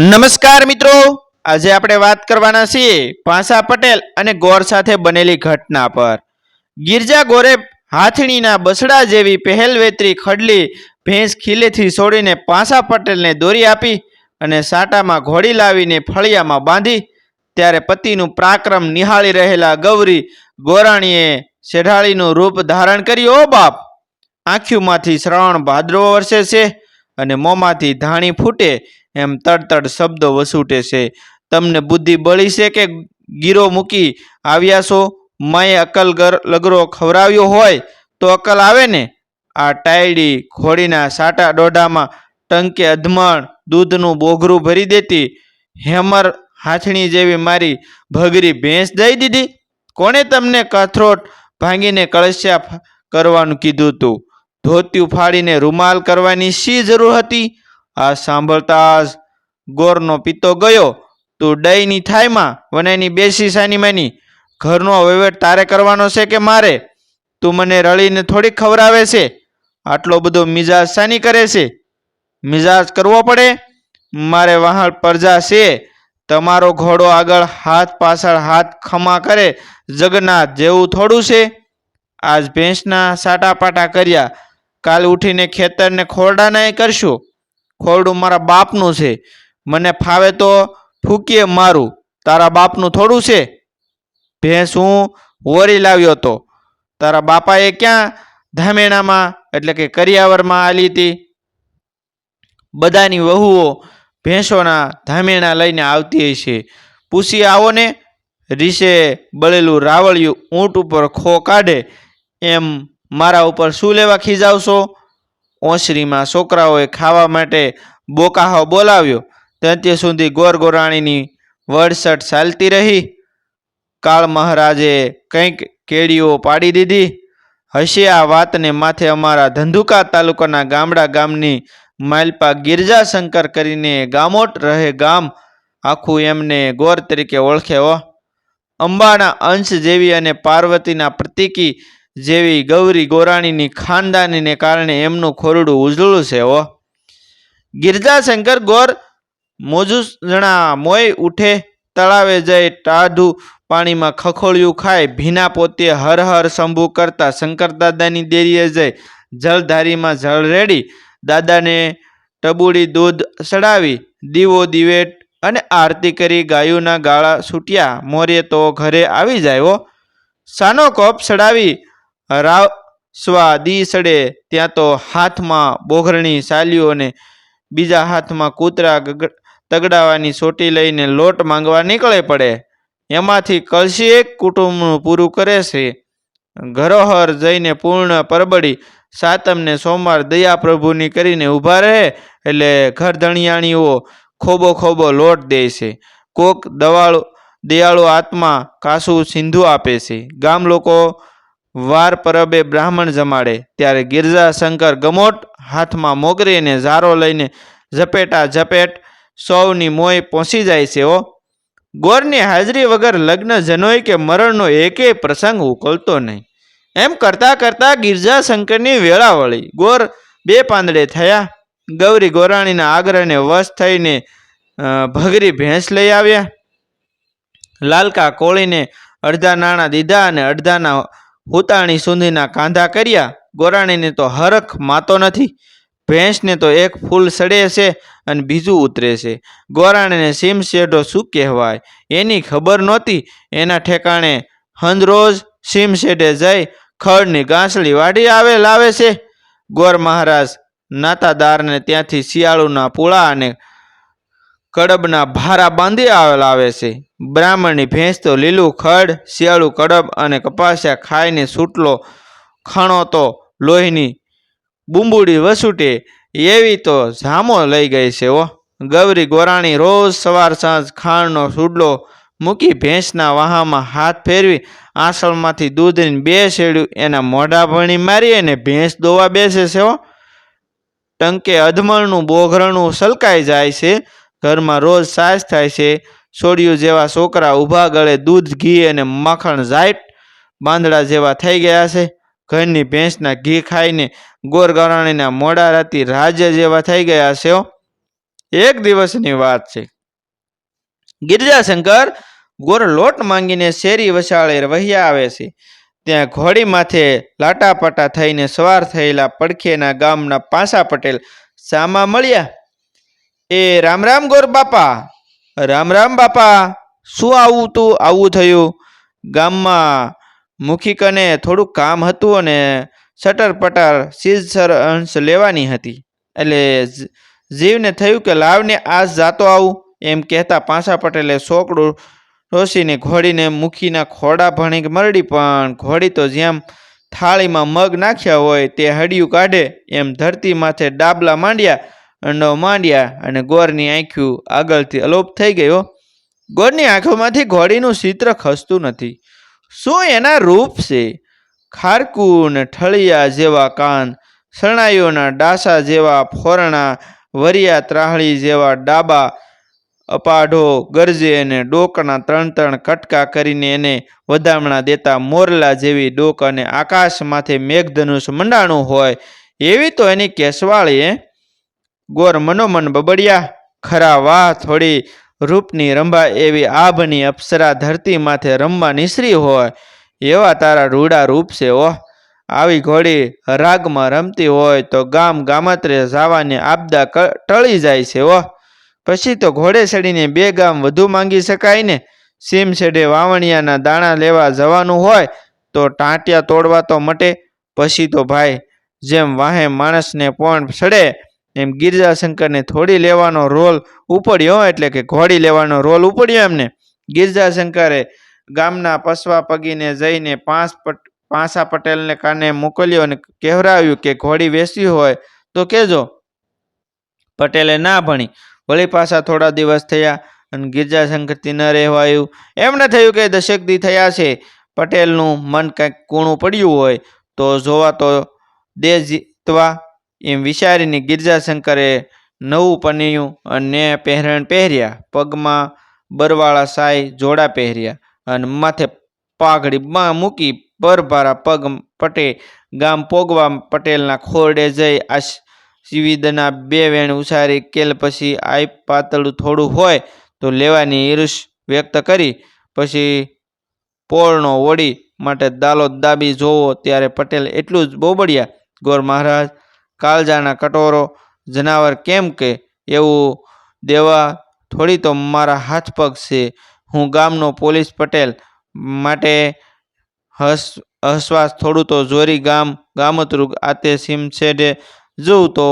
નમસ્કાર મિત્રો. આજે આપણે વાત કરવાના છીએ પાસા પટેલ અને ગોર સાથે બનેલી ઘટના પર. ગિરજા ગોરે હાથણીના બસડા જેવી પહેલવેતરી ખડલી ભેંસ ખીલેથી છોડીને પાસા પટેલને દોરી આપી અને સાટામાં ઘોડી લાવીને ફળિયામાં બાંધી ત્યારે પતિનું પ્રાક્રમ નિહાળી રહેલા ગૌરી ગોરાણીએ શેઢાળીનું રૂપ ધારણ કર્યું. ઓ બાપ! આંખીમાંથી શ્રવણ ભાદરવો વરસે છે અને મોંમાંથી ધાણી ફૂટે એમ તડતડ શબ્દો વસૂટે છે. તમને બુદ્ધિ બળી છે કે ગીરો મૂકી આવ્યા છો? માએ અકલ ગર, લગરો ખવડાવ્યો હોય તો અકલ આવે ને? આ ટાયડી ઘોડીના સાટા દોઢામાં ટંકે અધમણ દૂધનું બોઘરું ભરી દેતી. હેમર હાથણી જેવી મારી ભગરી ભેંસ દઈ દીધી. કોણે તમને કથરોટ ભાંગીને કળશ્યા કરવાનું કીધું તું? ધોતિયું ફાડીને રૂમાલ કરવાની શી જરૂર હતી? આ સાંભળતા જ ગોરનો પિત્તો ગયો. તું ડઈની થાયમાં વનાની બેસી સાની માની. ઘરનો વહીવટ તારે કરવાનો છે કે મારે? તું મને રળીને થોડીક ખવડાવે છે? આટલો બધો મિજાજ સાની કરે છે? મિજાજ કરવો પડે? મારે વહાણ પરજા છે. તમારો ઘોડો આગળ હાથ પાછળ હાથ ખમા કરે જગન્નાથ જેવું થોડું છે. આજ ભેંસના સાટાપાટા કર્યા. કાલ ઉઠીને ખેતરને ખોરડાના કરશું. ખોરડું મારા બાપનું છે. મને ફાવે તો ફૂકીએ મારું. તારા બાપનું થોડું છે? ભેંસ હું વોરી લાવ્યો તો. તારા બાપાએ ક્યાં ધામેણામાં, એટલે કે કરિયાવરમાં આલી હતી? બધાની વહુઓ ભેંસોના ધામેણા લઈને આવતી હશે પૂછી આવો ને, રીસે બળેલું રાવળિયું ઊંટ ઉપર ખો કાઢે. એમ મારા ઉપર શું લેવા ખીજાવશો? ઓસરીમાં છોકરાઓએ ખાવા માટે બોકાહો બોલાવ્યો. ત્યાં સુધી ગોર ગોરાણીની વડસટ ચાલતી રહી. કાળ મહારાજે કંઈક કેડીઓ પાડી દીધી. હશે આ વાતને માથે અમારા ધંધુકા તાલુકાના ગામડા ગામની માલપા ગિરજા શંકર કરીને ગામોટ રહે ગામ આખું એમને ગોર તરીકે ઓળખે અંબાના અંશ જેવી અને પાર્વતીના પ્રતીકી જેવી ગૌરી ગોરાણીની ખાનદાનીને કારણે એમનું ખોરડું ઉજળું છે, હો. ગિરજાશંકર ગોર મોજુસણા મોય ઉઠે, તળાવે જઈ ટાઢું પાણીમાં ખખોળિયું ખાય, ભીના પોતે હર હર શંભુ કરતા શંકર દાદાની દેરીએ જઈ જળધારીમાં જળ રેડી, દાદાને ટબુડી દૂધ ચડાવી દીવો દિવેટ અને આરતી કરી ગાયોના ગાળા છૂટ્યા, મોરે તો ઘરે આવી જાય સાનો કોપ ચડાવી રાવસ્વા દી સડે ત્યાં તો હાથમાં બોઘરણી સાલ્યું અને બીજા હાથમાં કૂતરા તગડાવાની સોટી લઈને લોટ માંગવા નીકળે પડે. એમાંથી કળશી એક કુટુંબનું પૂરું કરે છે. ઘરોહર જઈને પૂર્ણ પરબડી સાતમને સોમવાર દયા પ્રભુની કરીને ઊભા રહે એટલે ઘર ધણિયાણીઓ ખોબો ખોબો લોટ દે છે. કોક દવાળો, દયાળુ આત્મા કાસું સિંધુ આપે છે. ગામ લોકો વાર પરબે બ્રાહ્મણ જમાડે, ત્યારે ગિરજાશંકર ગમોટ હાથમાં મોગરીને ઝારો લઈને ઝપેટા ઝપેટ સૌની મોય પહોંચી જાય છે ઓ ગોરની હાજરી વગર લગ્ન જનોય કે મરણનો એકેય પ્રસંગ ઉકલતો નહીં. એમ કરતાં કરતાં ગિરજાશંકરની વેળા વળી ગોર બે પાંદડે થયા. ગૌરી ગોરાણીના આગ્રહને વશ થઈને ભગરી ભેંસ લઈ આવ્યા. લાલકા કોળીને અડધા નાણાં દીધા અને અડધાના હુતાણી સુધીના કાંધા કર્યા. ગોરાણીને તો હરખ માતો નથી. ભેંસને તો એક ફૂલ સડે છે અને બીજું ઉતરે છે. ગોરાણીને સીમ શેઢો શું કહેવાય? એની ખબર નહોતી. એના ઠેકાણે હંદરોજ સીમ શેઢે જઈ ખડની ગાંસડી વાઢી આવે લાવે છે. ગોર મહારાજ નાતાદારને ત્યાંથી શિયાળુના પૂળા અને કડબના ભારા બાંધી આવેલા આવે છે. બ્રાહ્મણની ભેંસ તો લીલું ખડ, શિયાળું કડબ અને કપાસિયા ખાઈને સૂટલો ખણો તો લોહીની બુંબુડી વસૂટે, એવી તો જામો લઈ ગઈ છે ઓ ગૌરી ગોરાણી રોજ સવાર સાંજ ખાણનો સૂડલો મૂકી ભેંસના વાહામાં હાથ ફેરવી આસળમાંથી દૂધની બે શેડ્યું એના મોઢા ભણી મારી અને ભેંસ દોવા બેસે છે હો. ટંકે અધમણનું બોઘરણું સલકાઈ જાય છે. ઘરમાં રોજ સાસ થાય છે, સોડિયું જેવા છોકરા ઊભા ગળે દૂધ, ઘી અને માખણ ઝાઈટ બાંદડા જેવા થઈ ગયા છે. ઘરની ભેંસના ઘી ખાઈને ગોરગરાણીના મોડા રાતી રાજ્ય જેવા થઈ ગયા છે એક દિવસની વાત છે. ગિરજાશંકર ગોર લોટ માંગીને શેરી વસાળે વહ્યા આવે છે. ત્યાં ઘોડી માથે લાટાપાટા થઈને સવાર થયેલા પડખેના ગામના પાસા પટેલ સામા મળ્યા. એ રામ રામ ગોર બાપા. રામ રામ બાપા, શું આવું તું આવું થયું? ગામમાં મુખિકને થોડુંક કામ હતું અને સટર પટર સીઝ અંશ લેવાની હતી. એટલે જીવને થયું કે લાવને આજ જાતો આવું? એમ કહેતા પાસા પટેલે સોકડું રોસીને ઘોડીને મુખીના ખોડા ભણી મરડી, પણ ઘોડી તો જેમ થાળીમાં મગ નાખ્યા હોય તે હડિયું કાઢે, એમ ધરતી માથે ડાબલા માંડ્યા અંડો માંડ્યા અને ગોરની આંખ્યું આગળથી અલોપ થઈ ગયો ગોરની આંખોમાંથી ઘોડીનું ચિત્ર ખસતું નથી. શું એના રૂપ છે? ખારકું ઠળિયા જેવા કાન, શરણાઈઓના ડાસા જેવા ફોરણા, વરિયા ત્રાહળી જેવા ડાબા અપાઢો, ગરજે અને ડોકના ત્રણ ત્રણ કટકા કરીને એને વધામણા દેતા મોરલા જેવી ડોક અને આકાશમાંથી મેઘધનુષ મંડાણું હોય. એવી તો એની કેસવાળીએ ગોર મનોમન બબડિયા, ખરા વાહ થોડી રૂપની રંભા એવી આભની અપ્સરા ધરતી માથે રમવા નિસરી હોય, એવા તારા રૂડા રૂપ છે ઓહ આવી ઘોડી રાગમાં રમતી હોય તો ગામ ગામત્રે જવાની આપદા ટળી જાય છે ઓહ પછી તો ઘોડે ચડીને બે ગામ વધુ માંગી શકાય ને? સીમ છેડે વાવણિયાના દાણા લેવા જવાનું હોય તો ટાંટિયા તોડવા તો મટે. પછી તો ભાઈ, જેમ વાહે માણસને પણ સડે એમ ગિરજાશંકરને થોડી લેવાનો રોલ ઉપડ્યો, એટલે કે ઘોડી લેવાનો રોલ ઉપડ્યો એમને. ગિરજાશંકરે ગામના પસવા પગીને જઈને પાંચ પટ, પાંસા પટેલને કાને મોકલ્યો અને કહેવરાવ્યું કે ઘોડી વેસી હોય તો કહેજો. પટેલે ના ભણી. વળી પાછા થોડા દિવસ થયા અને ગિરજાશંકરથી ન રહેવાયું. એમને થયું કે દશકદી થયા છે. પટેલનું મન કંઈક કૂણું પડ્યું હોય તો જોવા તો દે જીતવા એમ વિચારીને ગિરજાશંકરે નવું પનિયું અને પહેરણ પહેર્યા. પગમાં બરવાળા સાય જોડા પહેર્યા અને માથે પાઘડી બા મૂકી પરભારા પગ પટે ગામ પોગવા પટેલના ખોરડે જઈ આ શિવિદના બે વેણ ઉછારી કેલ પછી આઈ પાતળું થોડું હોય તો લેવાની ઈર્ષ વ્યક્ત કરી. પછી પોળનો વળી માટે દાલો દાબી જોવો ત્યારે પટેલ એટલું જ બોબડ્યા, ગોર મહારાજ કાળજાના કટોરો જનાવર કેમ કે એવું દેવા થોડી તો મારા હાથ પગ છે. હું ગામનો પોલીસ પટેલ માટે હસ, હસવાસ થોડું તો જોરી ગામ ગામતરું આતે સીમ છેડે જોઉં તો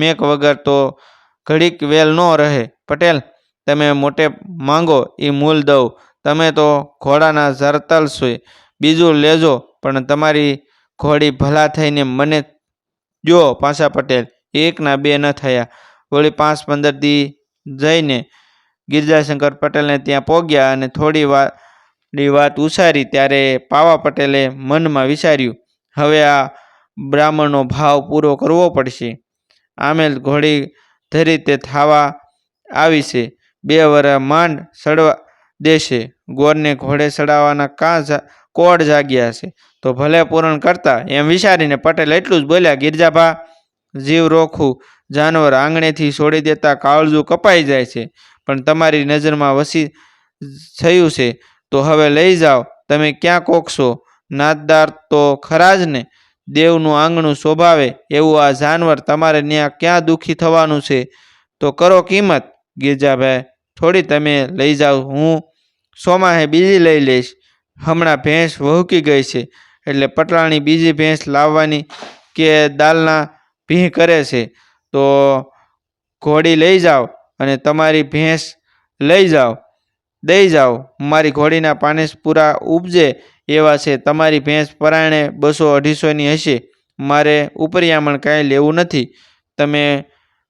મેક વગર તો ઘડીક વેલ ન રહે. પટેલ, તમે મોટે માંગો એ મૂલ દઉં. તમે તો ઘોડાના જરતલ છો બીજું લેજો, પણ તમારી ઘોડી ભલા થઈને મને જો, પાછા પટેલ, એકના બે ન થયા. વળી પાંચ પંદર દી જઈને ગિરજાશંકર પટેલને ત્યાં પહોંચ્યા અને થોડી વાતની વાત ઉછારી ત્યારે પાવા પટેલે મનમાં વિચાર્યું, હવે આ બ્રાહ્મણનો ભાવ પૂરો કરવો પડશે. આમેલ ઘોડી ધરી તે થાવા આવી છે બે વર માંડ સડવા દેશે. ગોરને ઘોડે ચડાવવાના કાં કોડ જાગ્યા છે. તો ભલે પૂરણ કરતા, એમ વિચારીને પટેલ એટલું જ બોલ્યા, ગિરજાભા, જીવ રોખું, જાનવર આંગણેથી છોડી દેતા કાળજું કપાઈ જાય છે, પણ તમારી નજરમાં વસી થયું છે, તો હવે લઈ જાઓ, તમે ક્યાં કોકશો? નાતદાર તો ખરા જ ને, દેવનું આંગણું શોભાવે, એવું આ જાનવર તમારે ત્યાં ક્યાં દુઃખી થવાનું છે? તો કરો કિંમત, ગિરજાભાઈ, થોડી તમે લઈ જાઓ, હું સોમાહે બીજી લઈ લઈશ. હમણાં ભેંસ વહુકી ગઈ છે, એટલે પટરાણી બીજી ભેંસ લાવવાની કે દાલના ભીં કરે છે, તો ઘોડી લઈ જાઓ અને તમારી ભેંસ લઈ જાઓ, દઈ જાઓ. મારી ઘોડીના પાનેસ પૂરા ઉપજે એવા છે, તમારી ભેંસ પરાયણે બસો અઢીસોની હશે, મારે ઉપરિયામણ કાંઈ લેવું નથી. તમે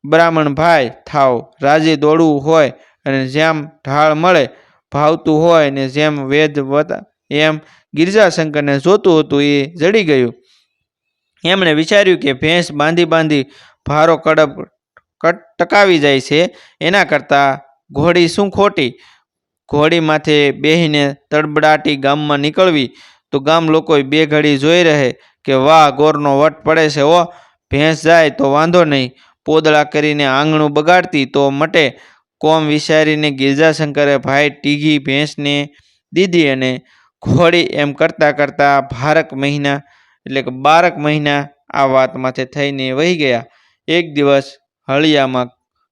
બ્રાહ્મણ ભાઈ થાવ રાજી દોડવું હોય અને જેમ ઢાળ મળે, ભાવતું હોય ને જેમ વેદ વત એમ ગિરજાશંકરને જોતું હતું એ જડી ગયું. એમણે વિચાર્યું કે ભેંસ બાંધી બાંધી ભારો કડપ ટકાવી જાય છે, એના કરતાં ઘોડી શું ખોટી? ઘોડી માથે બેહીને તડબડાટી ગામમાં નીકળવી તો ગામ લોકો બે ઘડી જોઈ રહે કે વાહ, ગોરનો વટ પડે છે ઓ ભેંસ જાય તો વાંધો નહીં. પોદળા કરીને આંગણું બગાડતી તો મટે. કોમ વિચારીને ગિરજાશંકરે ભાઈ ટીઘી ભેંસને દીધી અને ઘોડી એમ કરતાં કરતાં ભારક મહિના, એટલે કે બારક મહિના આ વાતમાંથી થઈને વહી ગયા. એક દિવસ હળિયામાં,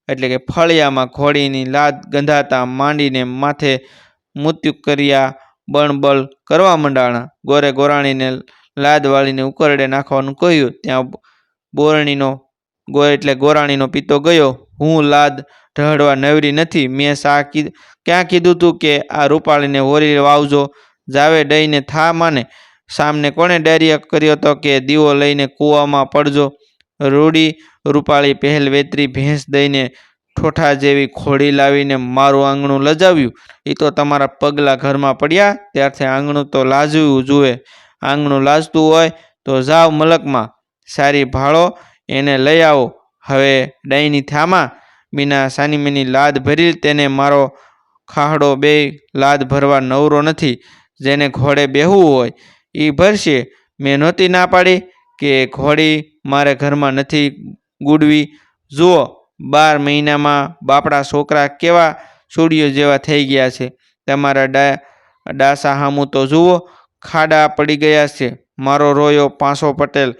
એટલે કે ફળિયામાં ઘોડીની લાદ ગંધાતા માંડીને માથે મૃત્યુ કર્યા બણબળ કરવા મંડાણા. ગોરે ગોરાણીને લાદ વાળીને ઉકરડે નાખવાનું કહ્યું. ત્યાં બોરણીનો ગો એટલે ગોરાણીનો પિતો ગયો. હું લાદ ઢળવા નવરી નથી. મેં સા ક્યાં કીધું તું કે આ રૂપાળીને હોરી વાવજો જાવે ડઈને થા માને. સામને કોણે ડાયરિયા કર્યો હતો કે, દીવો લઈને કૂવામાં પડજો. રૂડી રૂપાળી પહેલ વેતરી ભેંસ દઈને ઠોઠા જેવી ખોડી લાવીને મારું આંગણું લજાવ્યું. એ તો તમારા પગલાં ઘરમાં પડ્યા, ત્યારથી આંગણું તો લાજવું જુએ. આંગણું લાજતું હોય તો જાવ મલકમાં. સારી ભાળો, એને લઈ આવો. હવે ડાઈની થામાં. બીના સાનીમીની લાદ ભરી તેને મારો ખાહડો બે લાદ ભરવા નવરો નથી. જેને ઘોડે બેહવું હોય એ ભરશે. મેં નહોતી ના પાડી કે ઘોડી મારે ઘરમાં નથી ગુડવી. જુઓ, બાર મહિનામાં બાપડા છોકરા કેવા સૂર્યો જેવા થઈ ગયા છે. તમારા ડા, ડાસા હામું તો જુઓ, ખાડા પડી ગયા છે. મારો રોયો પાંસો પટેલ.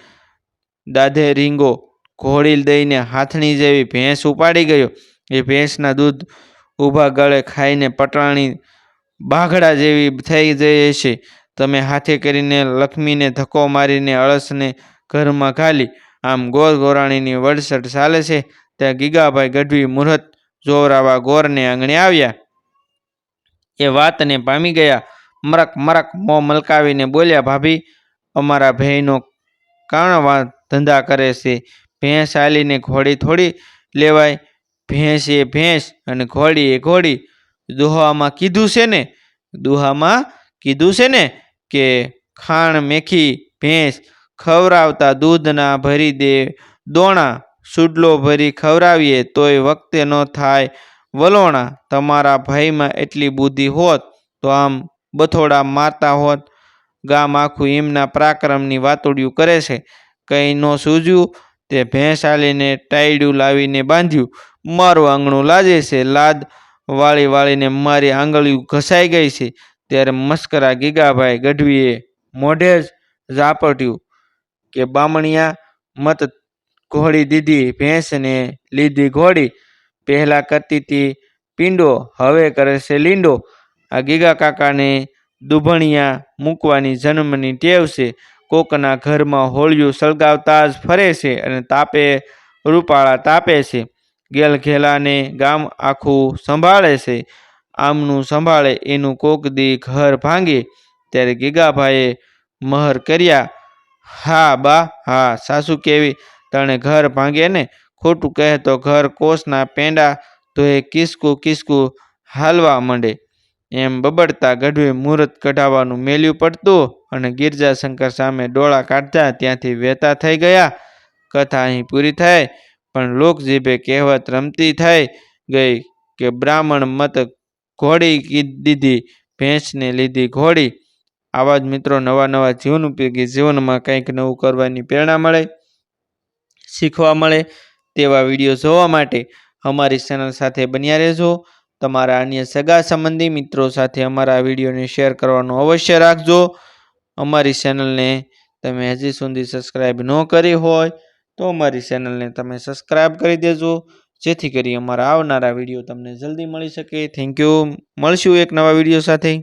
દાધે રીંગો ઘોડી દઈને હાથણી જેવી ભેંસ ઉપાડી ગયો. એ ભેંસના દૂધ ઊભા ગળે ખાઈને પટરાણી બાઘડા જેવી થઈ જઈએ છે તમે હાથે કરીને લક્ષ્મીને ધક્કો મારીને અળસને ઘરમાં ઘાલી, આમ ગોર ગોરાણીની વડસટ ચાલે છે, ત્યાં ગીગાભાઈ ગઢવી મુહૂર્ત જોવરાવા ગોરને આંગણે આવ્યા. એ વાતને પામી ગયા. મરક મરક મોં મલકાવીને બોલ્યા, ભાભી, અમારા ભાઈનો કાણવા ધંધા કરે છે. ભેંસ આલીને ઘોડી થોડી લેવાય. ભેંસ એ ભેંસ અને ઘોડી એ ઘોડી. દુહામાં કીધું છે ને, દુહામાં કીધું છે ને કે ખાણ મેખી ભેંસ ખવરાવતા દૂધના ભરી દે, દોણા સુડલો ભરી ખવરાવીએ તોય વખતે ન થાય. વલોણા, તમારા ભાઈમાં એટલી બુદ્ધિ હોત તો આમ બથોડા મારતા હોત. ગામ આખું એમના પરાક્રમની વાતોડિયું કરે છે. કંઈ ન સૂજ્યું, તે ભેંસ આલીને ટાયડું લાવીને બાંધ્યું. મારું આંગણું લાજે છે, લાદ. વાળી વાળીને મારી આંગળીઓ ઘસાઈ ગઈ છે. ત્યારે મસ્કરા ગીગાભાઈ ગઢવીએ મોઢે જ ઝાપટ્યું કે, બામણિયા, મત ઘોડી દીધી, ભેંસને લીધી ઘોડી. પહેલાં કરતી હતી પીંડો, હવે કરે છે લીંડો. આ ગીગા કાકાને દુભણિયા મૂકવાની જન્મની ટેવ છે. કોકના ઘરમાં હોળિયું સળગાવતા જ ફરે છે અને તાપે, રૂપાળા તાપે છે. ગેલઘેલાને ગામ આખું સંભાળે છે. આમનું સંભાળે એનું કોક દી ઘર ભાંગે. ત્યારે ગીગાભાઈએ મહર કર્યા, હા બા, હા, સાસુ કેવી? તણે ઘર ભાંગે ને? ખોટું કહે તો ઘર કોસના પેંડા તો એ કિસકું કિસકું હાલવા માંડે. એમ બબડતા ગઢવે મુહૂર્ત કઢાવવાનું મેલ્યું પડતું અને ગિરજાશંકર સામે ડોળા કાઢતા ત્યાંથી વહેતા થઈ ગયા. કથા અહીં પૂરી થાય. પણ લોકજીભે કહેવત રમતી થઈ ગઈ કે બ્રાહ્મણ મત ઘોડી દીધી, ભેંસને લીધી ઘોડી. આવા જ મિત્રો નવા નવા જીવન ઉપયોગી જીવનમાં કંઈક નવું કરવાની પ્રેરણા મળે, શીખવા મળે તેવા વીડિયો જોવા માટે અમારી ચેનલ સાથે બન્યા રહેજો. તમારા અન્ય સગા સંબંધી મિત્રો સાથે અમારા વિડીયોને શેર કરવાનું અવશ્ય રાખજો. અમારી ચેનલને તમે હજી સુધી સબસ્ક્રાઈબ ન કરી હોય તો અમારી ચેનલને તમે સબસ્ક્રાઈબ કરી દેજો, જેથી કરી અમારા આવનારા વીડિયો તમને જલ્દી મળી શકે. થેન્ક યુ મળશું એક નવા વીડિયો સાથે.